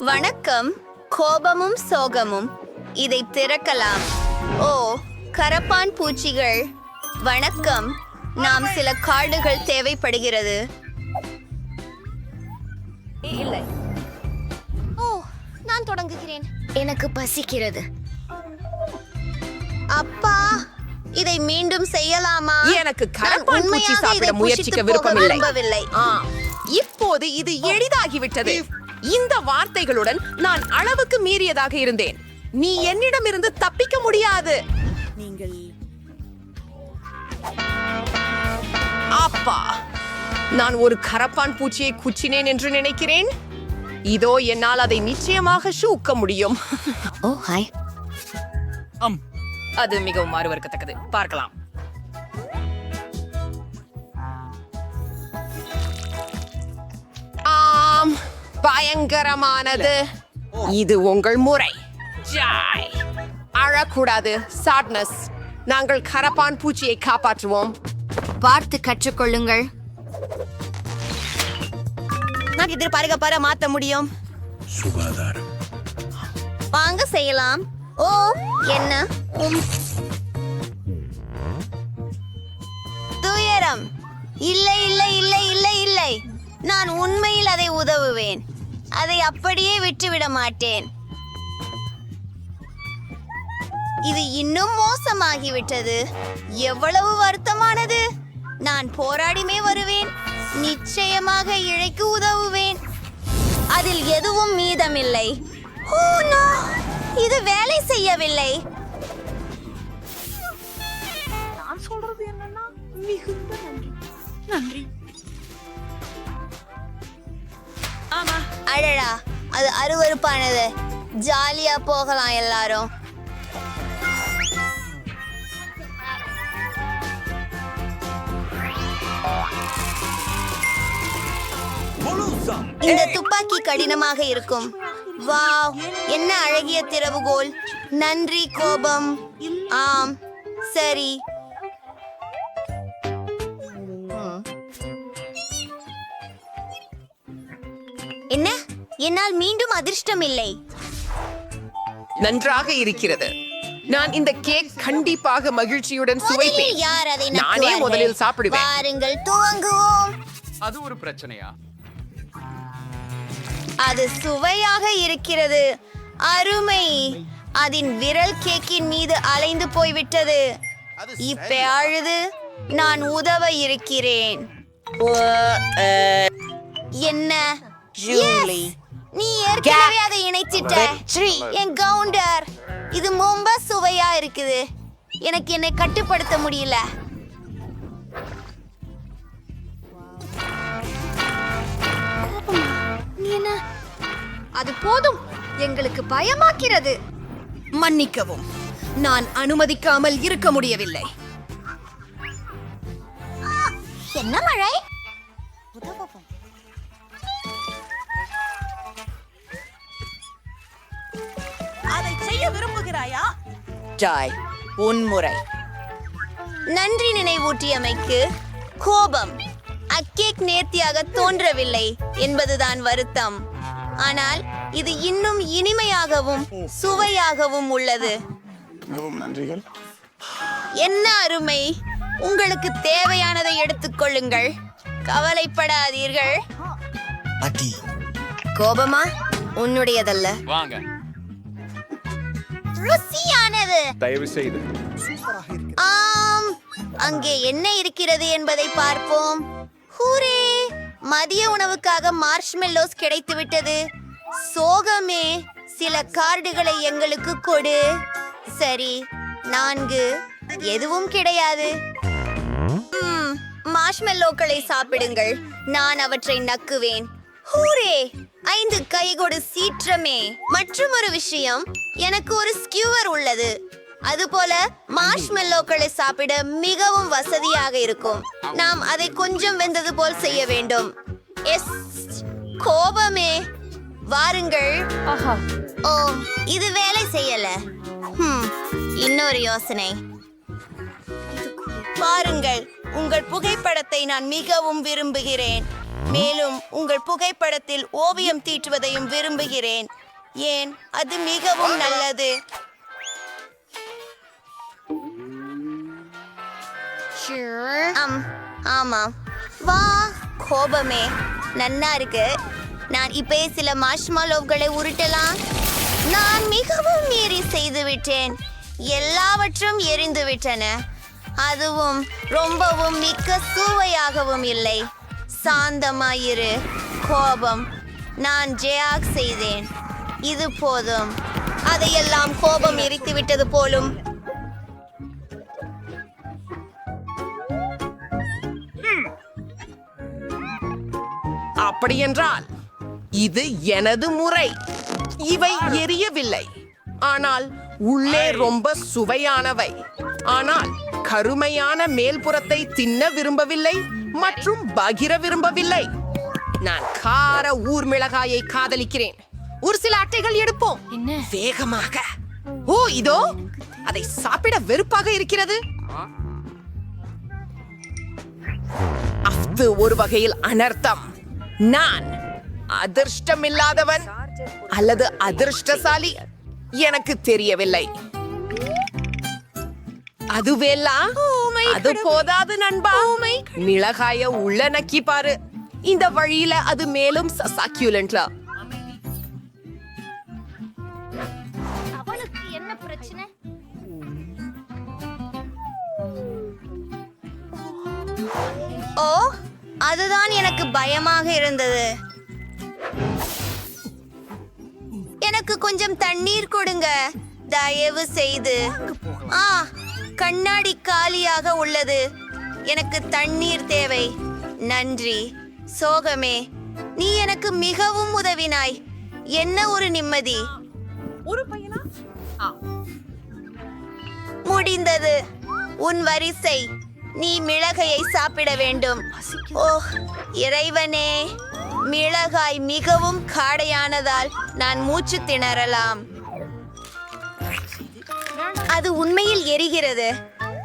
வணக்கம். கோபமும் சோகமும். இதை திறக்கலாம். ஓ கரப்பான் பூச்சிகள். வணக்கம். நாம் சில கார்டுகள் தேவைப்படுகிறது. இல்லை. ஓ நான் தொடங்குகிறேன். எனக்கு பசிக்கிறது. அப்பா இதை மீண்டும் செய்யலாமா? எனக்கு கரப்பான் பூச்சி சாப்பிட முயற்சிக்க விருப்பமில்லை. இப்போது இது எளிதாகிவிட்டது. இந்த வார்த்தைகளுடன் நான் அளவுக்கு மீறியதாக இருந்தேன். நீ என்னிடமிருந்து தப்பிக்க முடியாது. நீங்கள் அப்பா நான் ஒரு கரப்பான் பூச்சியை குச்சினேன் என்று நினைக்கிறேன். இதோ என்னால் அதை நிச்சயமாக ஷூக்க முடியும். Oh hi. அது மிகவும் மாறுவர்க்கத்தக்கது பார்க்கலாம். ஆம். பயங்கரமானது. இது உங்கள் முறை. ஜாய். அழக்கூடாது சாட்னஸ் நாங்கள் கரப்பான் பூச்சியை காப்பாற்றுவோம். பார்த்து கற்றுக்கொள்ளுங்கள். நான் எதிர்பார்க்க பார மாத்த முடியும். சுகாதாரம். வாங்க செய்யலாம். ஓ என்ன. துயரம். இல்லை இல்லை இல்லை இல்லை இல்லை. நான் உண்மையில் அதை உதவுவேன். அதை அப்படியே விட்டுவிட மாட்டேன். இது இன்னும் மோசமாகிவிட்டது. எவ்வளவு வருத்தமானது. நான் போராடிமே வருவேன். நிச்சயமாக இழைக்கு உதவுவேன். அதில் எதுவும் மீதமில்லை. ஓ, இது வேலை செய்யவில்லை. அடடா அது அருவருப்பானது. ஜாலியா போகலாம் எல்லாரும். இந்த துப்பாக்கி கடினமாக இருக்கும். வாவ் என்ன அழகிய திறவுகோல். நன்றி கோபம். ஆம் சரி. என்ன? என்னால் மீண்டும் அதிர்ஷ்டம் இல்லை நன்றாக இருக்கிறது. நான் இந்த கேக் கண்டிப்பாக மகிழ்ச்சியுடன் முதலில் சுவைப்பேன். யார் அதை நானே நக்குவார்கள்? முதலில் சாப்பிடுவேன். வாருங்கள் துவங்குவோம். அது ஒரு பிரச்சனையா? அது சுவையாக இருக்கிறது. அருமை. அதன் விரல் கேக்கின் மீது அலைந்து போய்விட்டது. இப்ப அழுது. நான் உதவ இருக்கிறேன். என்ன? Yes! நீ ஏற்கனவே அதை இணைச்சிட்ட. என் கவுண்டர் இது ரொம்ப சுவையா இருக்குது. எனக்கு என்னை கட்டுப்படுத்த முடியல. அது போதும். எங்களுக்கு பயமாக்கிறது. மன்னிக்கவும். நான் அனுமதிக்காமல் இருக்க முடியவில்லை. என்ன மழை? ஜாய் உன்முறை. நன்றி நினைவூட்டியமைக்கு கோபம். அக்கேக் நேர்த்தியாக தோன்றவில்லை என்பதுதான் வருத்தம். ஆனால் இது இன்னும் இனிமையாகவும் சுவையாகவும் உள்ளது. நன்றிகள். என்ன அருமை. உங்களுக்கு தேவையானதை எடுத்துக்கொள்ளுங்கள் கவலைப்படாதீர்கள். கோபமா? உன்னுடையதல்ல. வாங்க. ருசியானது. தயவு செய்து ஆம் அங்கே என்ன இருக்கிறது என்பதை பார்ப்போம். ஹூரே மதிய உணவுக்காக மார்ஷ்மெல்லோஸ் கிடைத்துவிட்டது. சோகமே சில கார்டுகளை எங்களுக்கு கொடு. சரி நான்கு. எதுவும் கிடையாது. ம், மார்ஷ்மெல்லோக்களை சாப்பிடுங்கள். நான் அவற்றை நக்குவேன். ஹூரே ஐந்து கைகொடு சீற்றமே. மற்றும் ஒரு விஷயம் எனக்கு ஒரு ஸ்கியூவர் உள்ளது. அதுபோல மார்ஷ்மெல்லோக்களை சாப்பிட மிகவும் வசதியாக இருக்கும். நாம் அதை கொஞ்சம் வெந்தது போல் செய்ய வேண்டும். எஸ் கோபமே. வாருங்கள். ஓ இது வேலை செய்யல. இன்னொரு யோசனை. பாருங்கள் உங்கள் புகைப்படத்தை நான் மிகவும் விரும்புகிறேன். மேலும் உங்கள் புகைப்படத்தில் ஓவியம் தீட்டுவதையும் விரும்புகிறேன். ஏன்? அது மிகவும் நல்லது. ஆம் ஆமாம். வா கோபமே. நன்னா இருக்கு. நான் இப்பே சில மாஷ்மாலோவ்களை உருட்டலாம். நான் மிகவும் மீறி செய்து விட்டேன் எல்லாவற்றும் எரிந்து விட்டன அதுவும் ரொம்பவும் மிக்க சுவையாகவும் இல்லை. சாந்தமாயிரு. கோபம். நான் ஜெயாக் செய்தேன். இது போதும். அதையெல்லாம் கோபம் எரித்து விட்டது போலும். அப்படியென்றால் இது எனது முறை. இவை எரியவில்லை. ஆனால் உள்ளே ரொம்ப சுவையானவை. ஆனால் கருமையான மேல்புறத்தை தின்ன விரும்பவில்லை. மற்றும் பகிர விரும்பவில்லை. நான் கார ஊர் மிளகாயை காதலிக்கிறேன். ஒரு சில அட்டைகள் எடுப்போம். வேகமாக. ஓ இதோ. அதை சாப்பிட வெறுப்பாக இருக்கிறது. அஃது ஒரு வகையில் அனர்த்தம். நான் அதிர்ஷ்டமில்லாதவன் அல்லது அதிர்ஷ்டசாலி எனக்கு தெரியவில்லை. அதுவெல்லாம் அது போதாது நண்பா. மிளகாய உள்ள நக்கி பாரு. இந்த வழியில அது மேலும் சசாக்யூலன்ட்ல அவனுக்கு என்ன பிரச்சனை? ஓ அதுதான் எனக்கு பயமாக இருந்தது. எனக்கு கொஞ்சம் தண்ணீர் கொடுங்க. தயவு செய்து. ஆ கண்ணாடி காலியாக உள்ளது. எனக்கு தண்ணீர் தேவை. நன்றி. சோகமே. நீ எனக்கு மிகவும் உதவினாய். என்ன ஒரு நிம்மதி. ஒரு பையனா? முடிந்தது. உன் வரிசை. நீ மிளகையை சாப்பிட வேண்டும். ஓ இறைவனே. மிளகாய் மிகவும் காடையானதால் நான் மூச்சு திணறலாம். அது உண்மையில் எரிகிறது.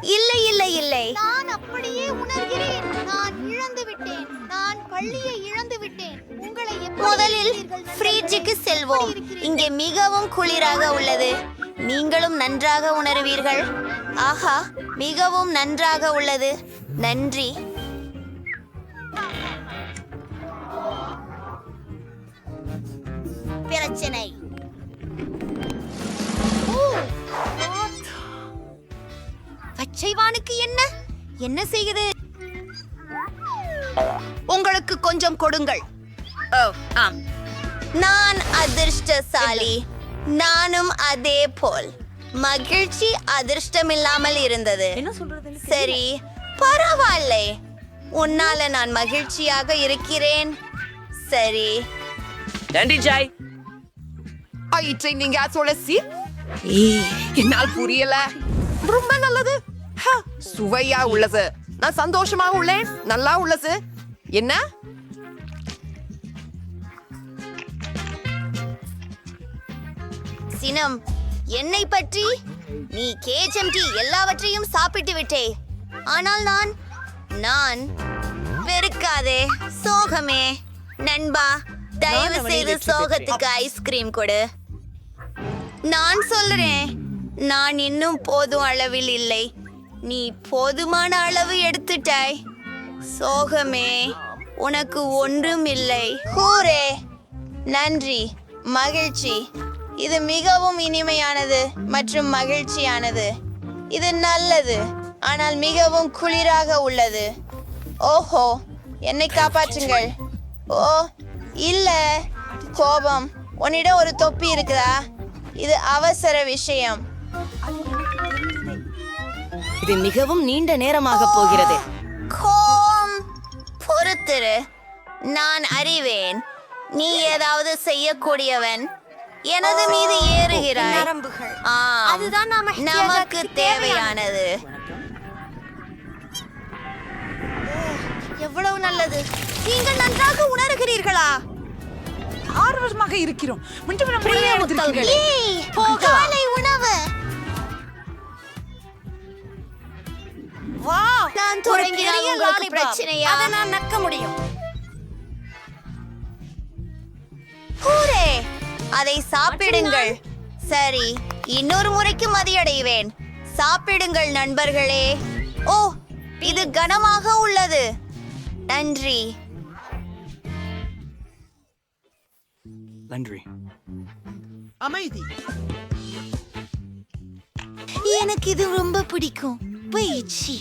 இல்லை இல்லை இல்லை. நான் அப்படியே உணர்கிறேன். நான் இழந்து விட்டேன். நான் பள்ளியை இழந்து விட்டேன். உங்களை முதலில்? ஃப்ரிட்ஜுக்கு செல்வோம்? இங்கே மிகவும் குளிராக உள்ளது. நீங்களும் நன்றாக உணர்வீர்கள். ஆஹா மிகவும் நன்றாக உள்ளது. நன்றி. பிரச்சனை. பச்சைவானுக்கு என்ன? என்ன செய்யுது? உங்களுக்கு கொஞ்சம் கொடுங்கள். ஓ ஆம். நான் அதிர்ஷ்டசாலி. நானும் அதே போல். மகிழ்ச்சி அதிர்ஷ்டமில்லாமல் இருந்தது. என்ன சொல்றது? சரி பரவாயில்லை. உன்னால நான் மகிழ்ச்சியாக இருக்கிறேன். சரி. நன்றி ஜாய். ஆயிற்றை நீங்க சொல்லி என்னால் புரியல. ரொம்ப நல்லது. ஹ, சுவையா உள்ளது. நான் சந்தோஷமாக உள்ளேன். நல்லா உள்ளது. என்ன? சினம் என்னை பற்றி நீ கேஜம்டி எல்லாவற்றையும் சாப்பிட்டு விட்டே. ஆனால் நான் நான் வெறுக்காதே. சோகமே. நண்பா தயவு செய்து சோகத்துக்கு ஐஸ்கிரீம் கொடு. நான் சொல்றேன். நான் இன்னும் போதும் அளவில் இல்லை. நீ போதுமான அளவு எடுத்துட்டாய். சோகமே உனக்கு ஒன்றும் இல்லை. ஹூரே நன்றி மகிழ்ச்சி. இது மிகவும் இனிமையானது மற்றும் மகிழ்ச்சியானது. இது நல்லது ஆனால் மிகவும் குளிராக உள்ளது. ஓஹோ என்னை காப்பாற்றுங்கள். ஓ இல்ல. கோபம் உன்னிடம் ஒரு தொப்பி இருக்குதா? இது அவசர விஷயம். இது மிகவும் நீண்ட நேரமாக போகிறது. கோம் பொறுத்திரு. நான் அறிவேன். நீ ஏதாவது செய்யக்கூடியவன். எனது மீது ஏறுகிறாய். அதுதான் நாம நமக்கு தேவையானது. எவ்வளவு நல்லது. நீங்கள் நன்றாக உணர்கிறீர்களா? ஆர்வமாக இருக்கிறோம். காலை உணவு. வா. நான் தொடங்கினால் உங்களுக்கு. பிரச்சனையா? அதை நான் நக்க முடியும். ஹூரே! அதை சாப்பிடுங்கள். சரி இன்னொரு முறைக்கு மதியடைவேன். சாப்பிடுங்கள் நண்பர்களே. ஓ இது கனமாக உள்ளது. நன்றி. நன்றி. எனக்கு இது ரொம்ப பிடிக்கும். பயிற்சி.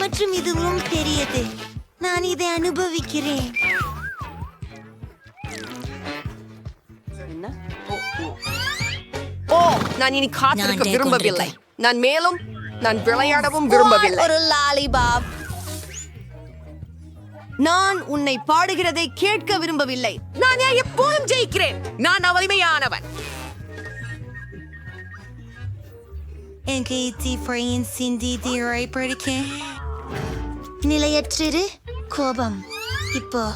மற்றும் இது ரொம்ப பெரியது. நான் இதை அனுபவிக்கிறேன். ஓ நான் இனி காத்திருக்க விரும்பவில்லை. நான் மேலும் நான் விளையாடவும் விரும்பவில்லை. ஒரு லாலிபாப் நான் உன்னை பாடுகிறதை கேட்க விரும்பவில்லை. நான் ஏன் எப்போதும் ஜெயிக்கிறேன்? நான் வலிமையானவன் எங்க தீஃப்ரையின் சிந்தி தீரை படிக்க நிலையற்றிரு. கோபம். இப்போ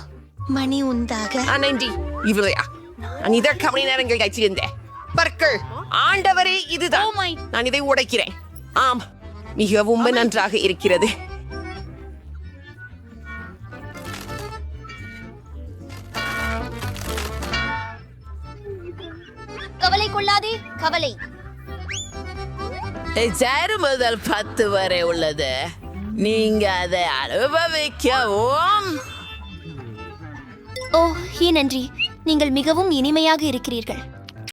மணி உண்டாக. நன்றி இவ்வளையா நான் இதற்கு மணி நேரங்கள் கழிச்சிருந்தேன். பற்கள் ஆண்டவரே இதுதான். நான் இதை உடைக்கிறேன். ஆம் மிகவும் நன்றாக இருக்கிறது. கவலை கொள்ளாதே கவலை. ஜாரு முதல் பத்து வரை உள்ளது. நீங்க அதை அனுபவிக்கவும். ஓ ஏ நன்றி. நீங்கள் மிகவும் இனிமையாக இருக்கிறீர்கள்.